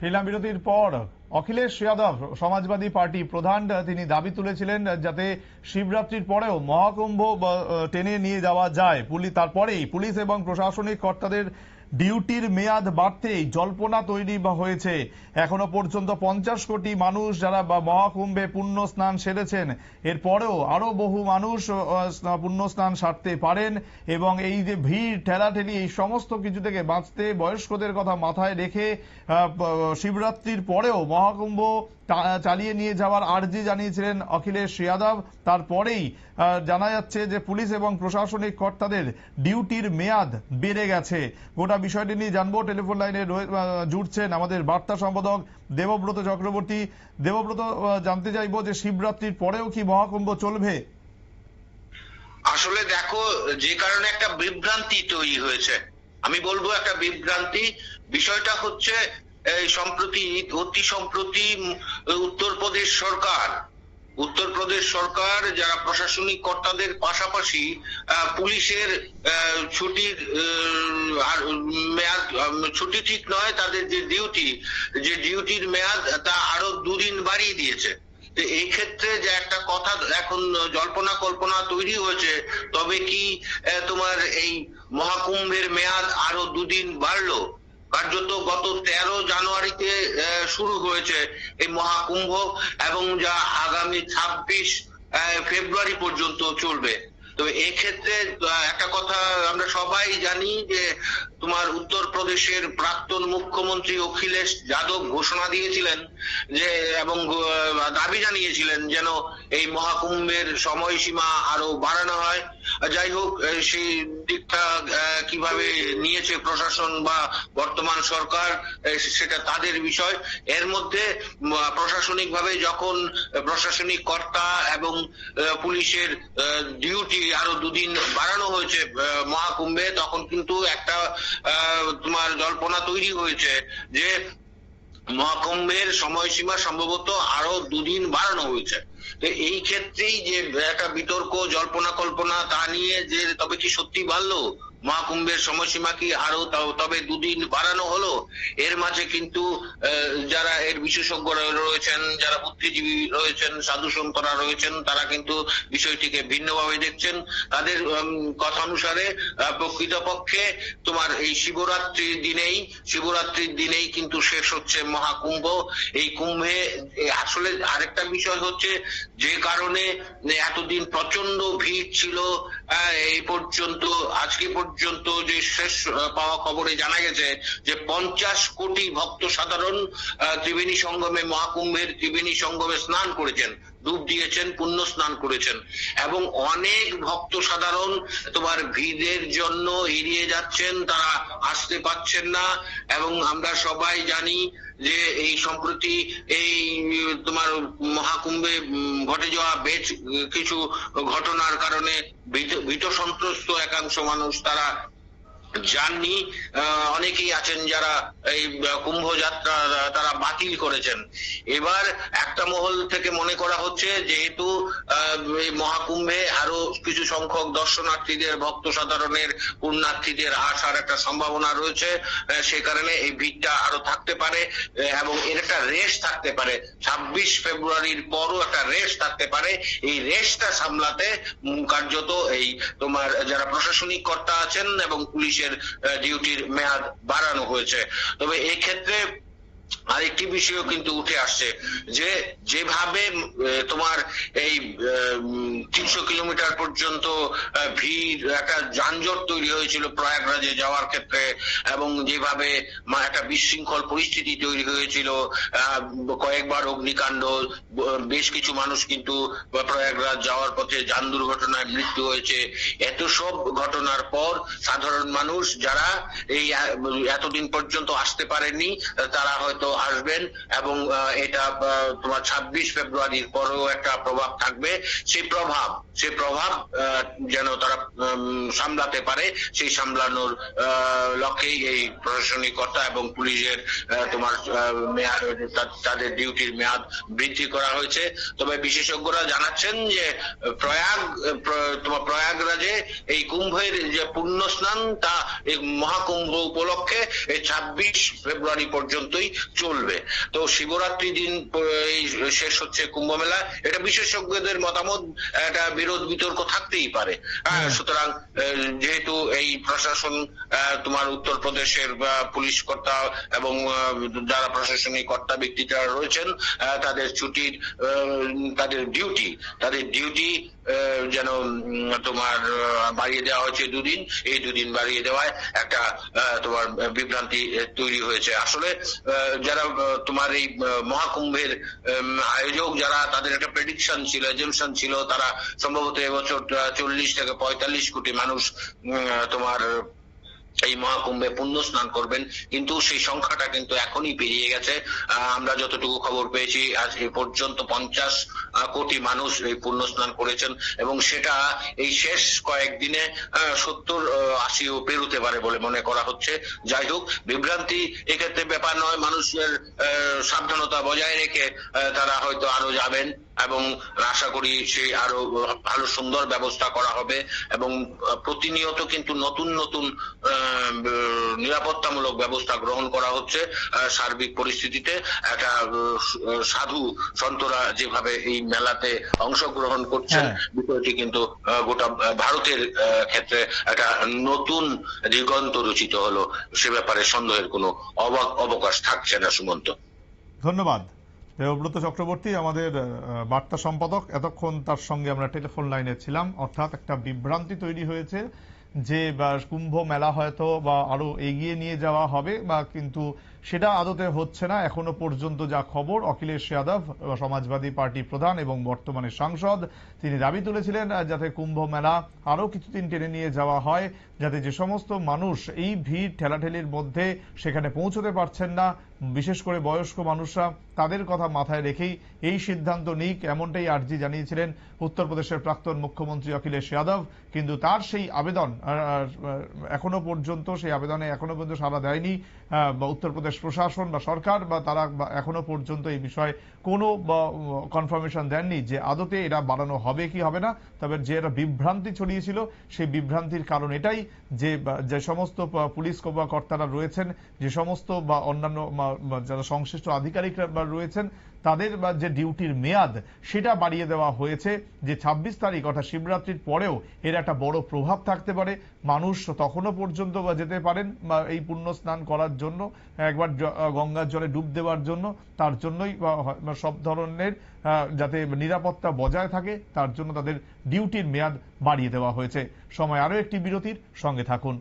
ফিরলাম বিরতির পর অখিলেশ যাদব, সমাজবাদী পার্টি প্রধান, তিনি দাবি তুলেছিলেন যাতে শিবরাত্রির পরেও মহাকুম্ভ টেনে নিয়ে যাওয়া যায়। পুলিশ তারপরেই পুলিশ এবং প্রশাসনিক কর্তাদের ডিউটির মেয়াদ বাড়তেই জল্পনা তৈরি হয়েছে। এখনও পর্যন্ত পঞ্চাশ কোটি মানুষ যারা মহাকুম্ভে পুণ্য স্নান সেরেছেন, এরপরেও আরও বহু মানুষ পুণ্য স্নান সারতে পারেন এবং এই যে ভিড়, ঠেলাঠেলি, এই সমস্ত কিছু থেকে বাঁচতে বয়স্কদের কথা মাথায় রেখে শিবরাত্রির পরেও মহাকুম্ভ চালিয়ে নিয়ে যাওয়ার আর্জি জানিয়েছিলেন অখিলেশ যাদব। তারপরেই জানা যাচ্ছে যে পুলিশ এবং প্রশাসনিক কর্তাদের ডিউটির মেয়াদ বেড়ে গেছে। গোটা বিষয়টি নিয়ে জানব। টেলিফোন লাইনে জুড়ছেন আমাদের বার্তা সম্পাদক দেবব্রত চক্রবর্তী। দেবব্রত জানতে চাইব যে শিবরাত্রির পরেও কি মহাকুম্ভ চলবে? আসলে দেখো, যে কারণে একটা বিভ্রান্তি তৈরি হয়েছে। আমি বলব একটা বিভ্রান্তি। বিষয়টা হচ্ছে সম্প্রতি, অতি সম্প্রতি উত্তরপ্রদেশ সরকার উত্তরপ্রদেশ সরকার যারা প্রশাসনিক কর্তাদের পাশাপাশি পুলিশের ছুটির মেয়াদ ছুটি ঠিক নয়, তাদের যে ডিউটি, যে ডিউটির মেয়াদ, তা আরও দুদিন বাড়িয়ে দিয়েছে। এই ক্ষেত্রে যে একটা কথা এখন জল্পনা কল্পনা তৈরি হয়েছে, তবে কি তোমার এই মহাকুম্ভের মেয়াদ আরও দুদিন বাড়লো? কার্যত গত তেরো জানুয়ারিতে শুরু হয়েছে এই মহাকুম্ভ এবং যা আগামী ছাব্বিশ ফেব্রুয়ারি পর্যন্ত চলবে। তো এক্ষেত্রে একটা কথা আমরা সবাই জানি যে তোমার উত্তরপ্রদেশের প্রাক্তন মুখ্যমন্ত্রী অখিলেশ যাদব ঘোষণা দিয়েছিলেন যে, এবং দাবি জানিয়েছিলেন যেন এই মহাকুম্ভের সময়সীমা আরও বাড়ানো হয়। যাই হোক সেই দিকটা কীভাবে নিয়েছে প্রশাসন বা বর্তমান সরকার সেটা তাদের বিষয়। এর মধ্যে প্রশাসনিক ভাবে যখন প্রশাসনিক কর্তা এবং পুলিশের ডিউটি আরও দুদিন বাড়ানো হয়েছে মহাকুম্ভে, তখন কিন্তু একটা তোমার জল্পনা তৈরি হয়েছে যে মহাকুম্ভের সময়সীমা সম্ভবত আরও দুদিন বাড়ানো হয়েছে। তো এই ক্ষেত্রেই যে একটা বিতর্ক, জল্পনা কল্পনা তা নিয়ে যে তবে কি সত্যি বাড়লো? মহাকুম্ভের সময়সীমা কি আরও তবে দুদিন বাড়ানো হলো? এর মাঝে কিন্তু যারা এর বিশেষজ্ঞ র- রয়েছেন, যারা বুদ্ধিজীবী রয়েছেন, সাধু সন্তরা রয়েছেন, তারা কিন্তু বিষয়টিকে ভিন্নভাবে দেখছেন। তাদের কথা অনুসারে প্রকৃতপক্ষে তোমার এই শিবরাত্রির দিনেই শিবরাত্রির দিনেই কিন্তু শেষ হচ্ছে মহাকুম্ভ। এই কুম্ভে আসলে আরেকটা বিষয় হচ্ছে যে কারণে, এতদিন প্রচণ্ড ভিড় ছিল এই পর্যন্ত, আজকে পর্যন্ত যে শেষ পাওয়া খবরে জানা গেছে যে পঞ্চাশ কোটি ভক্ত সাধারণ ত্রিবেণী সঙ্গমে, মহাকুম্ভের ত্রিবেণী সঙ্গমে স্নান করেছেন। ডুব দিয়েছেন, পুণ্য স্নান করেছেন। এবং অনেক ভক্ত সাধারণ তোমার ভিড়ের জন্য এড়িয়ে যাচ্ছেন, তারা আসতে পাচ্ছেন না। এবং আমরা সবাই জানি যে এই সম্প্রতি এই, তোমার মহাকুম্ভে ঘটে যাওয়া বেশ কিছু ঘটনার কারণে ভীত সন্ত্রস্ত একাংশ মানুষ তারা যাননি অনেকেই আছেন যারা এই কুম্ভ যাত্রা তারা বাতিল করেছেন। এবার একটা মহল থেকে মনে করা হচ্ছে যেহেতু মহাকুম্ভে আরও কিছু সংখ্যক দর্শনার্থীদের, ভক্ত সাধারণের, পুণ্যার্থীদের আসার একটা সম্ভাবনা রয়েছে সে কারণে এই ভিড়টা আরও থাকতে পারে এবং এর একটা রেস থাকতে পারে। ছাব্বিশ ফেব্রুয়ারির পরও একটা রেস থাকতে পারে। এই রেসটা সামলাতে কার্যত এই তোমার যারা প্রশাসনিক কর্তা আছেন এবং পুলিশের ডিউটির মেয়াদ বাড়ানো হয়েছে। তবে এই ক্ষেত্রে আরেকটি বিষয় কিন্তু উঠে আসছে যে যেভাবে তোমার এই তিনশো কিলোমিটার পর্যন্ত ভিড়, একটা যানজট তৈরি হয়েছিল প্রয়াগরাজে যাওয়ার ক্ষেত্রে এবং যেভাবে একটা বিশৃঙ্খল পরিস্থিতি তৈরি হয়েছিল কয়েকবার অগ্নিকাণ্ড বেশ কিছু মানুষ কিন্তু প্রয়াগরাজ যাওয়ার পথে যান দুর্ঘটনায় মৃত্যু হয়েছে। এত সব ঘটনার পর সাধারণ মানুষ যারা এই এতদিন পর্যন্ত আসতে পারেনি তারা হয়তো আসবেন এবং এটা তোমার ছাব্বিশ ফেব্রুয়ারির পরেও একটা প্রভাব থাকবে। সেই প্রভাব সেই প্রভাব যেন তারা সামলাতে পারে, সেই সামলানোর লক্ষ্যেই এই প্রশাসনিক কর্তা এবং পুলিশের তোমার তাদের ডিউটির মেয়াদ বৃদ্ধি করা হয়েছে। তবে বিশেষজ্ঞরা জানাচ্ছেন যে, প্রয়াগ, প্র- তোমার প্রয়াগরাজে এই কুম্ভের যে পুণ্য স্নান তা এই মহাকুম্ভ উপলক্ষে এই ছাব্বিশ ফেব্রুয়ারি পর্যন্তই চলবে। চলবে। তো শিবরাত্রি দিন শেষ হচ্ছে কুম্ভ মেলা এটা বিশেষজ্ঞদের মতামত একটা বিরোধ বিতর্ক থাকতেই পারে। হ্যাঁ। সুতরাং যেহেতু এই প্রশাসন তোমার উত্তরপ্রদেশের পুলিশ কর্তা এবং যারা প্রশাসনিক কর্তা ব্যক্তি যারা রয়েছেন তাদের ছুটির তাদের ডিউটি তাদের ডিউটি যেন তোমার বাড়িয়ে দেওয়া হয়েছে দুদিন। এই দুদিন বাড়িয়ে দেওয়ায় একটা তোমার বিভ্রান্তি তৈরি হয়েছে। আসলে যারা তোমার এই মহাকুম্ভের আয়োজক, যারা তাদের একটা প্রেডিকশন ছিল এজেমশন ছিল, তারা সম্ভবত এবছর চল্লিশ থেকে পঁয়তাল্লিশ কোটি মানুষ তোমার এই মহাকুম্ভে পুণ্য স্নান করবেন। কিন্তু সেই সংখ্যাটা কিন্তু এখনই পেরিয়ে গেছে। আমরা যতটুকু খবর পেয়েছি আজ এ পর্যন্ত পঞ্চাশ কোটি মানুষ এই পুণ্য স্নান করেছেন এবং সেটা এই শেষ কয়েকদিনে সত্তর আশিও পেরোতে পারে বলে মনে করা হচ্ছে। যাই হোক বিভ্রান্তি এক্ষেত্রে ব্যাপার নয় মানুষের সাবধানতা বজায় রেখে তারা হয়তো আরও যাবেন এবং আশা করি সেই আরও ভালো সুন্দর ব্যবস্থা করা হবে এবং প্রতিনিয়ত কিন্তু নতুন নতুন আহ, নিরাপত্তামূলক ব্যবস্থা গ্রহণ করা হচ্ছে সার্বিক পরিস্থিতিতে। একটা সাধু সন্তরা যেভাবে এই মেলাতে অংশগ্রহণ করছেন হ্যাঁ। বিষয়টি কিন্তু গোটা ভারতের ক্ষেত্রে একটা নতুন দিগন্ত রচিত হলো। সে ব্যাপারে সন্দেহের কোনো অবাক অবকাশ থাকছে না সুমন্ত। ধন্যবাদ। দেবব্রত চক্রবর্তী আমাদের বার্তা সম্পাদক। এতক্ষণ তার সঙ্গে আমরা টেলিফোন লাইনে ছিলাম। অর্থাৎ একটা বিভ্রান্তি তৈরি হয়েছে। যে কুম্ভ মেলা হয়তো বা আরও এগিয়ে নিয়ে যাওয়া হবে বা কিন্তু সেটা আদতে হচ্ছে না। এখনও পর্যন্ত যা খবর, অখিলেশ যাদব, সমাজবাদী পার্টি প্রধান এবং বর্তমানে সাংসদ, তিনি দাবি তুলেছিলেন যাতে কুম্ভ মেলা আরও কিছুদিন টেনে নিয়ে যাওয়া হয়, যাতে যে সমস্ত মানুষ এই ভিড় ঠেলাঠেলির মধ্যে সেখানে পৌঁছতে পারছেন না, বিশেষ করে বয়স্ক মানুষরা, তাদের কথা মাথায় রেখেই এই সিদ্ধান্ত নিক, এমনটাই আর্জি জানিয়েছিলেন উত্তরপ্রদেশের প্রাক্তন মুখ্যমন্ত্রী অখিলেশ যাদব। কিন্তু তার সেই আবেদন এখনও পর্যন্ত সেই আবেদনে এখনও পর্যন্ত সাড়া দেয়নি। বা উত্তরপ্রদেশ প্রশাসন বা সরকার বা তারা এখনও পর্যন্ত এই বিষয়ে কোনো কনফার্মেশন দেননি যে আদতে এটা বাড়ানো হবে কি হবে না। তবে যে একটা বিভ্রান্তি ছড়িয়েছিল, সেই বিভ্রান্তির কারণ এটাই যে যে সমস্ত পুলিশ কর্তারা রয়েছেন, যে সমস্ত, বা, অন্যান্য যারা সংশ্লিষ্ট আধিকারিকরা রয়েছেন, তাদের, বা, যে ডিউটির মেয়াদ, সেটা বাড়িয়ে দেওয়া হয়েছে যে ২৬ তারিখ অর্থাৎ শিবরাত্রির পরেও এর একটা বড় প্রভাব থাকতে পারে। মানুষ তখনও পর্যন্ত বা যেতে পারেন, বা, এই পুণ্য স্নান করার জন্য, একবার গঙ্গার জলে ডুব দেওয়ার জন্য, তার জন্যই সব ধরনের যাতে নিরাপত্তা বজায় থাকে, তার জন্য তাদের ডিউটির মেয়াদ বাড়িয়ে দেওয়া হয়েছে। সময় আরও একটি বিরতির, সঙ্গে থাকুন।